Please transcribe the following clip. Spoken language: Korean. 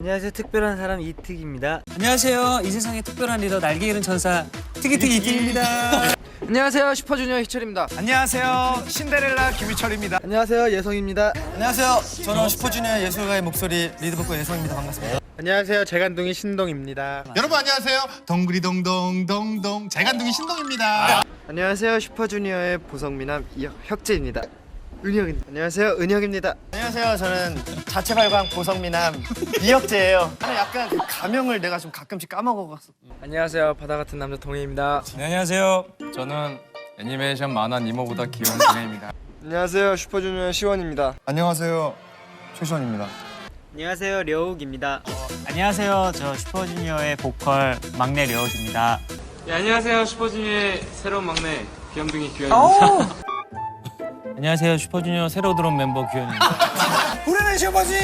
안녕하세요 특별한 사람 이특입니다 안녕하세요. 이 세상의 특별한 리더 날개 잃은 천사 티기티기 이팀입니다. 안녕하세요 슈퍼주니어 희철입니다 안녕하세요 신데렐라 김희철입니다 안녕하세요 예성입니다 안녕하세요. 저는 슈퍼주니어 예술가의 목소리 리드보컬 예성입니다. 반갑습니다. 안녕하세요 재간둥이 신동입니다 여러분 안녕하세요. 동그리동동동동 재간둥이 신동입니다. 안녕하세요 슈퍼주니어의 보성미남 이혁재입니다 은혁입니다 안녕하세요 은혁입니다 안녕하세요. 저는 자체 발광 보성미남 이혁재예요. 나는 약간 그 가명을 내가 좀 가끔씩 까먹어갔어. 안녕하세요 바다 같은 남자 동해입니다 네, 안녕하세요 저는 애니메이션 만화 니모보다 귀여운 동해입니다 안녕하세요 슈퍼주니어 시원입니다 안녕하세요. 최시원입니다. 안녕하세요 려욱입니다 안녕하세요. 저 슈퍼주니어의 보컬 막내 려욱입니다. 네, 안녕하세요 슈퍼주니어의 새로운 막내 귀염둥이 규현입니다 안녕하세요. 슈퍼주니어 새로 들어온 멤버 규현입니다. 우리는 슈퍼지